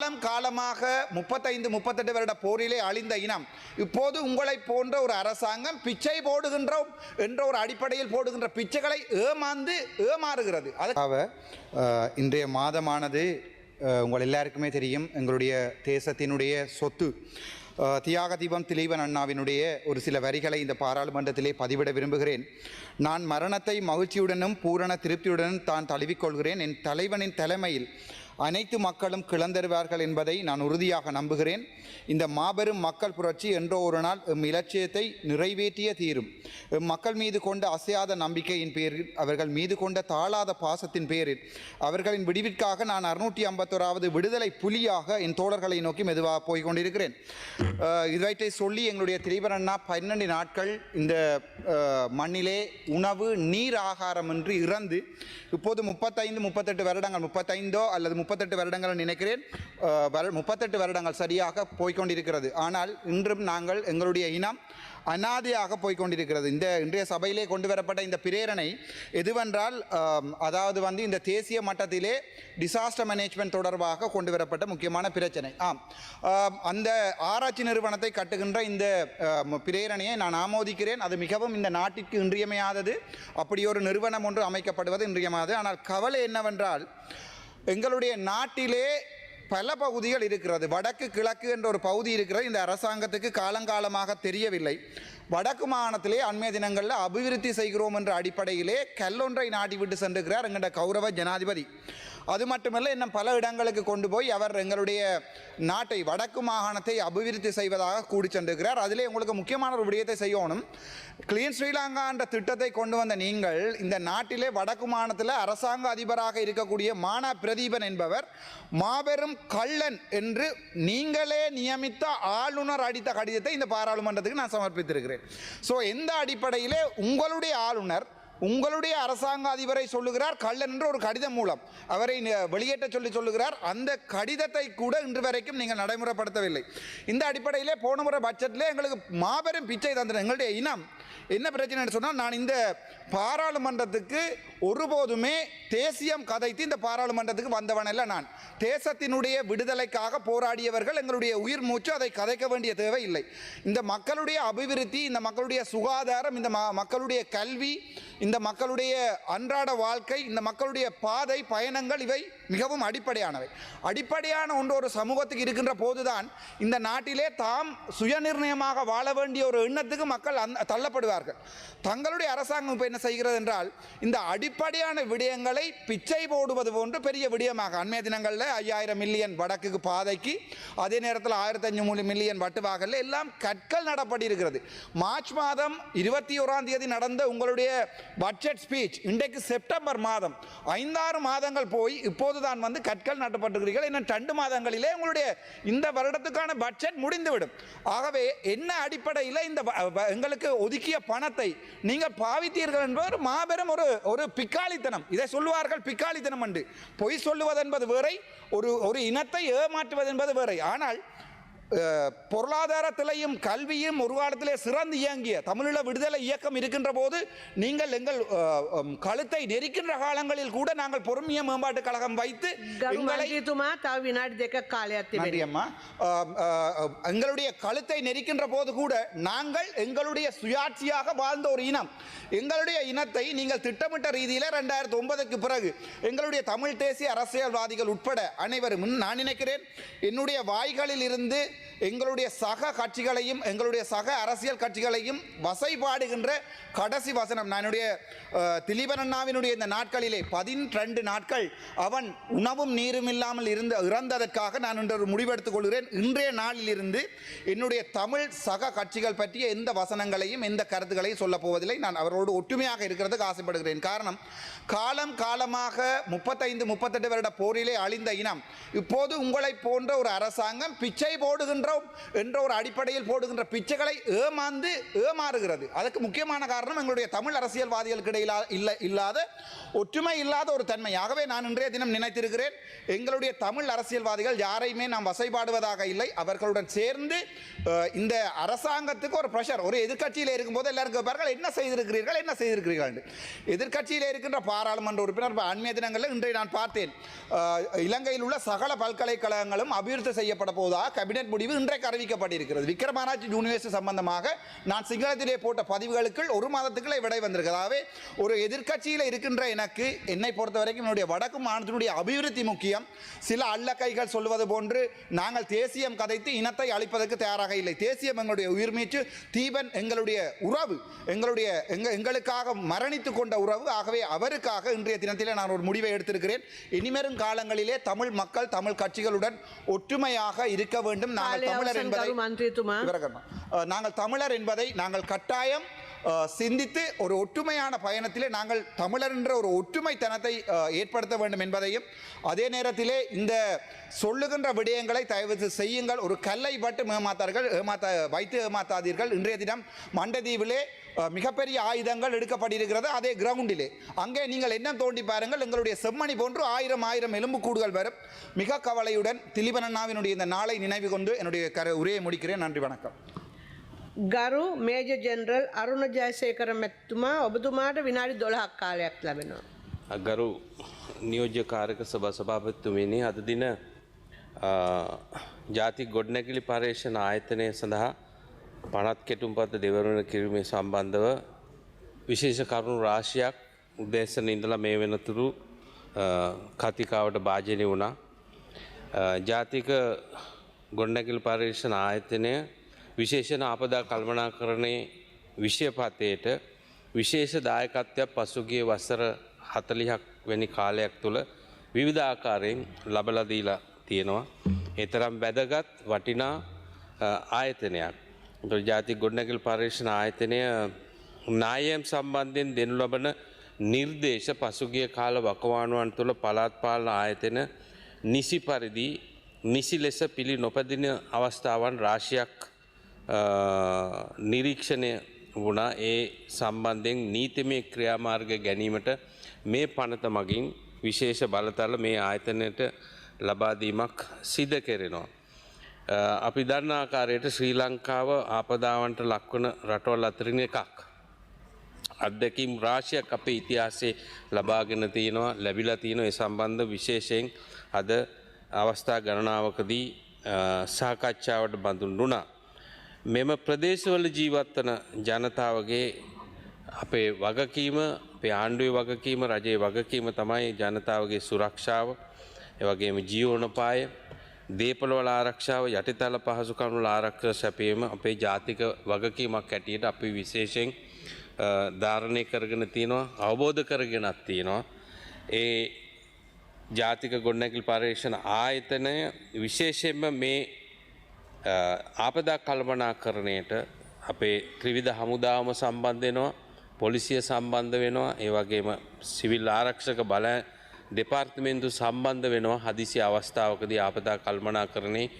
காலம் காலமாக முப்பத்தைந்து முப்பத்தெட்டு வருட போரிலே அழிந்த இனம். இப்போது உங்களை போன்ற ஒரு அரசாங்கம் பிச்சை போடுகின்றோம் என்ற ஒரு அடிப்படையில் போடுகின்ற பிச்சைகளை ஏமாந்து ஏமாறுகிறது. அது இன்றைய மாதமானது உங்கள் எல்லாருக்குமே தெரியும் எங்களுடைய தேசத்தினுடைய சொத்து. தியாக தீபம் திலீபன் அண்ணாவினுடைய ஒரு சில வரிகளை இந்த பாராளுமன்றத்திலே பதிவிட விரும்புகிறேன். நான் மரணத்தை மகிழ்ச்சியுடனும் பூரண திருப்தியுடனும் தான் தழுவிக்கொள்கிறேன். என் தலைவனின் தலைமையில் அனைத்து மக்களும் கிளந்தருவார்கள் என்பதை நான் உறுதியாக நம்புகிறேன். இந்த மாபெரும் மக்கள் புரட்சி என்றோ ஒரு நாள் எம் இலட்சியத்தை நிறைவேற்றிய தீரும். எம் மக்கள் மீது கொண்ட அசையாத நம்பிக்கையின் பேரில் அவர்கள் மீது கொண்ட தாழாத பாசத்தின் பேரில் அவர்களின் விடிவிற்காக நான் அறுநூற்றி ஐம்பத்தோராவது விடுதலை புலியாக என் தோழர்களை நோக்கி மெதுவாக போய் கொண்டிருக்கிறேன். இவற்றை சொல்லி எங்களுடைய திரிவரண்ணா பன்னெண்டு நாட்கள் இந்த மண்ணிலே உணவு நீர் ஆகாரம் என்று இறந்து இப்போது முப்பத்தைந்து முப்பத்தெட்டு வருடங்கள் முப்பத்தைந்தோ அல்லது முப்பத்தெட்டு வருடங்கள் நினைக்கிறேன். முப்பத்தெட்டு வருடங்கள் சரியாக போய்க்கொண்டிருக்கிறது. ஆனால் இன்றும் நாங்கள் எங்களுடைய இனம் அனாதையாக போய்க்கொண்டிருக்கிறது. இந்த இன்றைய சபையிலே கொண்டு வரப்பட்ட இந்த பிரேரணை எதுவென்றால் அதாவது வந்து இந்த தேசிய மட்டத்திலே டிசாஸ்டர் மேனேஜ்மெண்ட் தொடர்பாக கொண்டு வரப்பட்ட முக்கியமான பிரச்சனை. ஆம். அந்த ஆராய்ச்சி நிறுவனத்தை கட்டுகின்ற இந்த பிரேரணையை நான் ஆமோதிக்கிறேன். அது மிகவும் இந்த நாட்டிற்கு இன்றியமையாதது. அப்படி ஒரு நிறுவனம் ஒன்று அமைக்கப்படுவது இன்றியமையாதது. ஆனால் கவலை என்னவென்றால் எங்களுடைய நாட்டிலே பல பகுதிகள் இருக்கிறது. வடக்கு கிழக்கு என்ற ஒரு பகுதி இருக்கிறது. இந்த அரசாங்கத்துக்கு காலங்காலமாக தெரியவில்லை. வடக்கு மாகாணத்திலே அண்மைய தினங்களில் அபிவிருத்தி செய்கிறோம் என்ற அடிப்படையிலே கல்லொன்றை நாட்டி விட்டு சென்றிருக்கிறார் எங்களுடைய கௌரவ ஜனாதிபதி. அது மட்டுமல்ல இன்னும் பல இடங்களுக்கு கொண்டு போய் அவர் எங்களுடைய நாட்டை வடக்கு மாகாணத்தை அபிவிருத்தி செய்வதாக கூடி சென்றிருக்கிறார். அதிலே உங்களுக்கு முக்கியமான ஒரு விடயத்தை செய்யணும். கிளீன் ஸ்ரீலங்கா என்ற திட்டத்தை கொண்டு வந்த நீங்கள் இந்த நாட்டிலே வடக்கு மாகாணத்தில் அரசாங்க அதிபராக இருக்கக்கூடிய மானா பிரதீபன் என்பவர் மாபெரும் கள்ளன் என்று நீங்களே நியமித்த ஆளுநர் அடித்த கடிதத்தை இந்த பாராளுமன்றத்துக்கு நான் சமர்ப்பித்திருக்கிறேன். ஸோ எந்த அடிப்படையிலே உங்களுடைய ஆளுநர் உங்களுடைய அரசாங்க அதிபரை சொல்லுகிறார் கள்ளன் என்று ஒரு கடிதம் மூலம். அவரை வெளியேற்ற சொல்லி சொல்லுகிறார். அந்த கடிதத்தை கூட இன்று வரைக்கும் நீங்கள் நடைமுறைப்படுத்தவில்லை. இந்த அடிப்படையிலே போன முறை பட்ஜெட்டில் எங்களுக்கு மாபெரும் பிச்சை தந்தன எங்களுடைய இனம். என்ன பிரச்சனைன்னு சொன்னால் நான் இந்த பாராளுமன்றத்துக்கு ஒருபோதுமே தேசியம் கதைத்து இந்த பாராளுமன்றத்துக்கு வந்தவன் அல்ல நான். தேசத்தினுடைய விடுதலைக்காக போராடியவர்கள் எங்களுடைய உயிர் மூச்சு அதை கதைக்க வேண்டிய தேவை இல்லை. இந்த மக்களுடைய அபிவிருத்தி இந்த மக்களுடைய சுகாதாரம் இந்த மக்களுடைய கல்வி இந்த மக்களுடைய அன்றாட வாழ்க்கை இந்த மக்களுடைய பாதை பயணங்கள் இவை. மிகவும் அடிப்படையானவை. அடிப்படையான ஒன்று ஒரு சமூகத்துக்கு இருக்கின்ற போதுதான் இந்த நாட்டிலே தாம் சுயநிர்ணயமாக வாழ வேண்டிய ஒரு எண்ணத்துக்கு மக்கள் அந்த தள்ளப்படுவார்கள். தங்களுடைய அரசாங்கம் இப்போ என்ன செய்கிறது என்றால் இந்த அடிப்படையான விடயங்களை பிச்சை போடுவது போன்று பெரிய விடயமாக அண்மைய தினங்களில் ஐயாயிரம் மில்லியன் வடக்குக்கு பாதைக்கு அதே நேரத்தில் ஆயிரத்தி அஞ்சூறு மில்லியன் வட்டுவாகல எல்லாம் கற்கள் நடப்படி இருக்கிறது. மார்ச் மாதம் இருபத்தி ஓராம் தேதி நடந்த உங்களுடைய பட்ஜெட் ஸ்பீச் இன்றைக்கு செப்டம்பர் மாதம் ஐந்தாறு மாதங்கள் போய் இப்போது அப்போதுதான் வந்து கற்கள் நட்டப்பட்டிருக்கிறீர்கள். இன்னும் ரெண்டு மாதங்களிலே உங்களுடைய இந்த வருடத்துக்கான பட்ஜெட் முடிந்துவிடும். ஆகவே என்ன அடிப்படையில் இந்த எங்களுக்கு ஒதுக்கிய பணத்தை நீங்கள் பாவித்தீர்கள் என்பது ஒரு மாபெரும் ஒரு ஒரு பிக்காளித்தனம். இதை சொல்லுவார்கள் பிக்காளித்தனம் என்று. பொய் சொல்லுவது என்பது வேறை ஒரு ஒரு இனத்தை ஏமாற்றுவது என்பது வேறை. ஆனால் பொருளாதாரத்திலையும் கல்வியும் ஒரு காலத்திலே சிறந்து இயங்கிய தமிழீழ விடுதலை இயக்கம் இருக்கின்ற போது நீங்கள் எங்கள் கழுத்தை நெருக்கின்ற காலங்களில் கூட நாங்கள் பொறுமைய மேம்பாட்டு கழகம் வைத்து எங்களுடைய கழுத்தை நெரிக்கின்ற போது கூட நாங்கள் எங்களுடைய சுயாட்சியாக வாழ்ந்த ஒரு இனம். எங்களுடைய இனத்தை நீங்கள் திட்டமிட்ட ரீதியில் ரெண்டாயிரத்தி ஒன்பதுக்கு பிறகு எங்களுடைய தமிழ் தேசிய அரசியல்வாதிகள் உட்பட அனைவரும் நான் நினைக்கிறேன் என்னுடைய வாய்களில் இருந்து எங்களுடைய சக கட்சிகளையும் எங்களுடைய சக அரசியல் கட்சிகளையும் வசைபாடுகின்ற கடைசி வசனம். நான் திலீபன் அண்ணாவினுடைய இந்த நாட்களிலே பதின்ரெண்டு நாட்கள் அவன் உணவும் நீரும் இல்லாமல் இருந்த இறந்ததற்காக நான் இன்று முடிவெடுத்துக் கொள்கிறேன். இன்றைய நாளிலிருந்து என்னுடைய தமிழ் சக கட்சிகள் பற்றிய எந்த வசனங்களையும் எந்த கருத்துக்களையும் சொல்லப் போவதில்லை. நான் அவரோடு ஒற்றுமையாக இருக்கிறதுக்கு ஆசைப்படுகிறேன். காரணம் காலம் காலமாக முப்பத்தைந்து முப்பத்தெட்டு வருட போரிலே அழிந்த இனம். இப்போது உங்களை போன்ற ஒரு அரசாங்கம் பிச்சை போடு போடுகின்றோம் என்ற ஒரு அடிப்படையில் போடுகின்ற பிச்சைகளை ஏமாந்து ஏமாறுகிறது. அதுக்கு முக்கியமான காரணம் எங்களுடைய தமிழ் அரசியல்வாதிகளுக்கு இடையிலா இல்லை இல்லாத ஒற்றுமை இல்லாத ஒரு தன்மையாகவே நான் இன்றைய தினம் நினைத்திருக்கிறேன் எங்களுடைய தமிழ் அரசியல்வாதிகள் யாரையுமே நாம் வசைபாடுவதாக இல்லை. அவர்களுடன் சேர்ந்து இந்த அரசாங்கத்துக்கு ஒரு ப்ரெஷர் ஒரு எதிர்க்கட்சியில் இருக்கும்போது எல்லாரும் கேட்பார்கள் என்ன செய்திருக்கிறீர்கள் என்ன செய்திருக்கிறீர்கள்? எதிர்கட்சியில் எதிர்க்கட்சியில் இருக்கின்ற பாராளுமன்ற உறுப்பினர் அண்மைய தினங்களில் இன்றைய நான் பார்த்தேன் இலங்கையில் உள்ள சகல பல்கலைக்கழகங்களும் அபிவிருத்தி செய்யப்பட போவதாக கேபினெட் முடிவு இன்றைக்கு அறிவிக்கப்பட்டிருக்கிறது. விக்ரமாராஜ் யூனிவர்சிட்டி சம்பந்தமாக நான் சிங்களத்திலே போட்ட பதிவுகளுக்குள் ஒரு மாதத்துக்குள்ளே விடை வந்திருக்கிறதாவே ஒரு எதிர்க்கட்சியில் இருக்கின்ற எனக்கு என்னை பொறுத்த வரைக்கும் என்னுடைய வடக்கு மாநிலத்தினுடைய அபிவிருத்தி முக்கியம். சில அல்லக்கைகள் சொல்வது போன்று நாங்கள் தேசியம் கதைத்து இனத்தை அழிப்பதற்கு தயாராக இல்லை. தேசியம் எங்களுடைய உயிர் மீச்சு தீபன் எங்களுடைய உறவு எங்களுடைய எங்க எங்களுக்காக மரணித்து கொண்ட உறவு. ஆகவே அவருக்காக இன்றைய தினத்திலே நான் ஒரு முடிவை எடுத்திருக்கிறேன். இனிமேலும் காலங்களிலே தமிழ் மக்கள் தமிழ் கட்சிகளுடன் ஒற்றுமையாக இருக்க வேண்டும். நாங்கள் தமிழர் என்பதை நாங்கள் தமிழர் என்பதை நாங்கள் கட்டாயம் சிந்தித்து ஒரு ஒற்றுமையான பயணத்திலே நாங்கள் தமிழர் என்ற ஒரு ஒற்றுமைத்தனத்தை தனத்தை ஏற்படுத்த வேண்டும் என்பதையும் அதே நேரத்திலே இந்த சொல்லுகின்ற விடயங்களை தயவு செய்யுங்கள் ஒரு கல்லை பட்டு ஏமாத்தார்கள் ஏமாத்த வைத்து ஏமாத்தாதீர்கள் இன்றைய தினம் மண்டதீவிலே மிகப்பெரிய ஆயுதங்கள் எடுக்கப்பட்டிருக்கிறது அதே கிரவுண்டிலே அங்கே நீங்கள் என்ன தோண்டி பாருங்கள் எங்களுடைய செம்மணி போன்று ஆயிரம் ஆயிரம் எலும்பு கூடுகள் வரும் மிக கவலையுடன் திலிபனண்ணாவினுடைய இந்த நாளை நினைவு கொண்டு என்னுடைய கரு உரையை முடிக்கிறேன் நன்றி வணக்கம் ගරු මේජ ජෙනරල් අරුණ ජයසේකර මැත්තුමා ඔබතුමාට විනාඩි දොළහක් කාලයක් ලැබෙනවා. ගරු නියෝජ්‍ය කාරක සභ සභාපත්තුමිනි අද දින ජාති ගොඩනැකිලි පර්යේෂණ ආයතනය සඳහා පනත් කෙටුම්පත දෙවරුණ කිරීමේ සම්බන්ධව විශේෂ කරුණු රාශියක් උදේශන ඉඳලා මේ වෙනතුරු අ, කතිකාවට භාජනය වුණා. අ, ජාතික ගොඩනැකිල් පර්යේෂණ ආයතනය විශේෂණ ආපදා කල්මනා කරණය විෂයපතයට විශේෂ දායකත්වයක් පසුගිය වසර හතලිහක් වැනි කාලයක් තුළ විවිධ ආකාරයෙන් ලබලදීලා තියෙනවා. එතරම් වැදගත් වටිනා අ, ආයතනයක්. ජාති ගොඩනැගල් පර්යේෂණ ආයතනය නායම් සම්බන්ධයෙන් දෙනු ලබන නිර්දේශ පසුගිය කාල වකවානුවන් තුළ පලාත්පාලන ආයතන නිසි පරිදි නිසි ලෙස පිළි නොපදින අවස්ථාවන් රාශියක් අ, නිරීක්ෂණය වුණා ඒ සම්බන්ධයෙන් නීතිමය ක්‍රියාමාර්ග ගැනීමට මේ පනත මගින් විශේෂ බලතල මේ ආයතනයට ලබාදීමක් සිද කෙරෙනවා. අ, අපි දන්න ආකාරයට ශ්‍රී ලංකාව ආපදාවන්ට ලක්වන රටවල් අතරින් එකක්. අත්දැකීම් රාශයක් අපේ ඉතිහාසේ ලබාගෙන තියෙනවා ලැබිලා තියෙන ඒ සම්බන්ධ විශේෂයෙන් අද අවස්ථා ගණනාවකදී අ, සාකච්ඡාවට බඳුන් වුණා. මෙම ප්‍රදේශවල ජීවත්වන ජනතාවගේ අපේ වගකීම අපේ ආණ්ඩුවේ වගකීම රජයේ වගකීම තමයි ජනතාවගේ සුරක්ෂාව. එවගේම ජීවනපාය දේපලවල ආරක්ෂාව යටිතල පහසුකම්වල ආරක්ෂ සැපීම අපේ ජාතික වගකීමක් ඇටියට අපි විශේෂයෙන් අ, ධාරණය කරගෙන තියෙනවා අවබෝධ කරගෙනත් තියෙනවා ඒ ජාතික ගොඩනැකිල් පර්යේෂණ ආයතනය විශේෂයෙන්ම මේ අ, ආපදා කල්පනා කරණයට අපේ ත්‍රිවිධ හමුදාවම සම්බන්ධ වෙනවා පොලිසිය සම්බන්ධ වෙනවා ඒ වගේම සිවිල් ආරක්ෂක බල දෙපාර්තමේන්තු සම්බන්ධ වෙනවා හදිසි අවස්ථාවකදී ආපදා කල්පනා කරණේ